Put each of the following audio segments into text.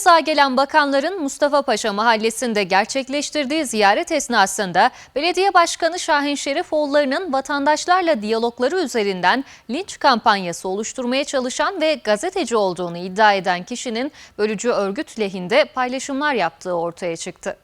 sağ gelen bakanların Mustafa Paşa mahallesinde gerçekleştirdiği ziyaret esnasında Belediye Başkanı Şahin Şerifoğulları'nın vatandaşlarla diyalogları üzerinden linç kampanyası oluşturmaya çalışan ve gazeteci olduğunu iddia eden kişinin bölücü örgüt lehinde paylaşımlar yaptığı ortaya çıktı.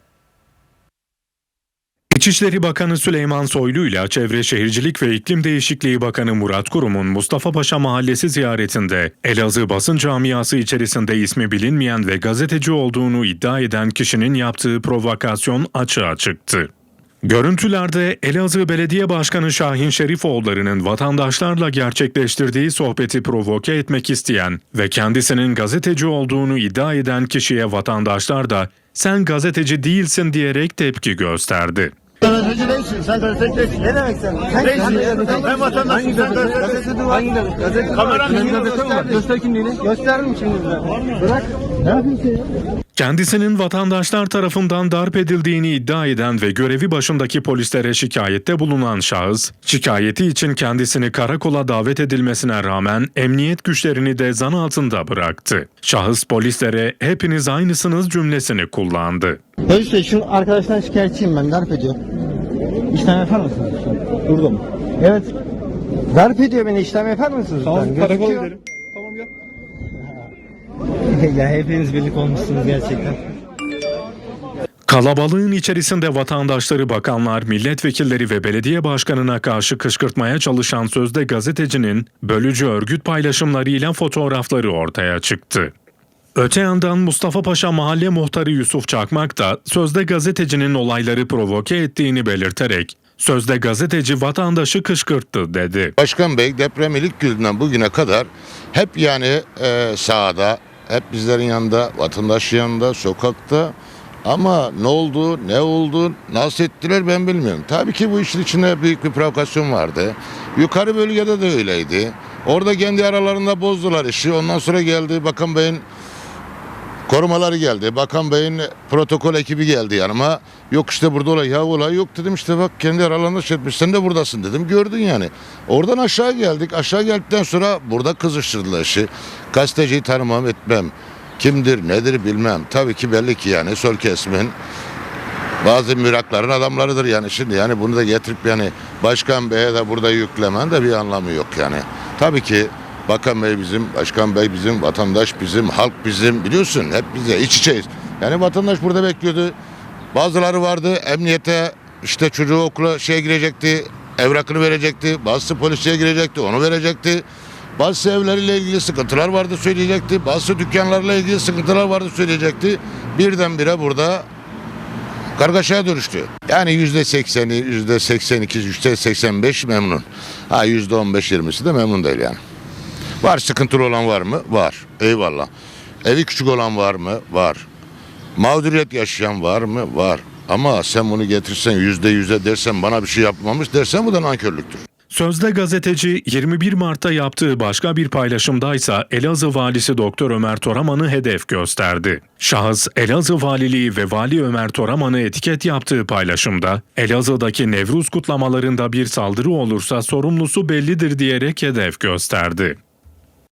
İçişleri Bakanı Süleyman Soylu ile Çevre Şehircilik ve İklim Değişikliği Bakanı Murat Kurum'un Mustafa Paşa Mahallesi ziyaretinde Elazığ basın camiası içerisinde ismi bilinmeyen ve gazeteci olduğunu iddia eden kişinin yaptığı provokasyon açığa çıktı. Görüntülerde Elazığ Belediye Başkanı Şahin Şerifoğulları'nın vatandaşlarla gerçekleştirdiği sohbeti provoke etmek isteyen ve kendisinin gazeteci olduğunu iddia eden kişiye vatandaşlar da sen gazeteci değilsin diyerek tepki gösterdi. Gazeteci değilsin, sen gazeteci değilsin. Ne demek sen? Sen değilsin. Ben vatandaşım, sen gazeteci Hangi gazete? Gazete Kamera mi? Göster kimliğini. Gösteririm şimdi. Bırak. Ne yapıyorsun ya? Kendisinin vatandaşlar tarafından darp edildiğini iddia eden ve görevi başındaki polislere şikayette bulunan şahıs, şikayeti için kendisini karakola davet edilmesine rağmen emniyet güçlerini de zan altında bıraktı. Şahıs polislere hepiniz aynısınız cümlesini kullandı. Polis Bey şu arkadaştan şikayetçiyim ben. Darp ediyor. İşlem yapar mısınız? Burada mı? Evet. Darp ediyor beni. işlem yapar mısınız? Karakola gözüküyor. gidelim. Tamam gel. ya hepiniz birlik olmuşsunuz gerçekten. Kalabalığın içerisinde vatandaşları, bakanlar, milletvekilleri ve belediye başkanına karşı kışkırtmaya çalışan sözde gazetecinin bölücü örgüt paylaşımlarıyla fotoğrafları ortaya çıktı. Öte yandan Mustafa Paşa Mahalle Muhtarı Yusuf Çakmak da sözde gazetecinin olayları provoke ettiğini belirterek sözde gazeteci vatandaşı kışkırttı dedi. Başkan Bey depremin ilk gününden bugüne kadar hep yani e, sahada, hep bizlerin yanında, vatandaş yanında, sokakta. Ama ne oldu, ne oldu, nasıl ettiler ben bilmiyorum. Tabii ki bu işin içinde büyük bir provokasyon vardı. Yukarı bölgede de öyleydi. Orada kendi aralarında bozdular işi. Ondan sonra geldi Bakan Bey'in korumaları geldi. Bakan Bey'in protokol ekibi geldi yanıma. Yok işte burada olay. Ya olay yok dedim işte bak kendi aralarında şey etmiş. Sen de buradasın dedim. Gördün yani. Oradan aşağı geldik. Aşağı geldikten sonra burada kızıştırdılar işi. Gazeteciyi tanımam etmem. Kimdir nedir bilmem. Tabii ki belli ki yani sol kesimin bazı mürakların adamlarıdır yani şimdi yani bunu da getirip yani başkan beye de burada yüklemen de bir anlamı yok yani. Tabii ki bakan bey bizim, başkan bey bizim, vatandaş bizim, halk bizim biliyorsun hep bize iç içeyiz. Yani vatandaş burada bekliyordu. Bazıları vardı emniyete işte çocuğu okula şeye girecekti, evrakını verecekti. Bazısı polisiye girecekti, onu verecekti. Bazı evleriyle ilgili sıkıntılar vardı söyleyecekti. Bazı dükkanlarla ilgili sıkıntılar vardı söyleyecekti. Birdenbire burada kargaşaya dönüştü. Yani yüzde sekseni, yüzde seksen iki, yüzde seksen beş memnun. Ha yüzde on beş yirmisi de memnun değil yani. Var sıkıntılı olan var mı? Var. Eyvallah. Evi küçük olan var mı? Var. Mağduriyet yaşayan var mı? Var. Ama sen bunu getirsen yüzde yüze dersen bana bir şey yapmamış dersen bu da nankörlüktür. Sözde gazeteci 21 Mart'ta yaptığı başka bir paylaşımdaysa Elazığ Valisi Doktor Ömer Toraman'ı hedef gösterdi. Şahıs Elazığ Valiliği ve Vali Ömer Toraman'ı etiket yaptığı paylaşımda Elazığ'daki Nevruz kutlamalarında bir saldırı olursa sorumlusu bellidir diyerek hedef gösterdi.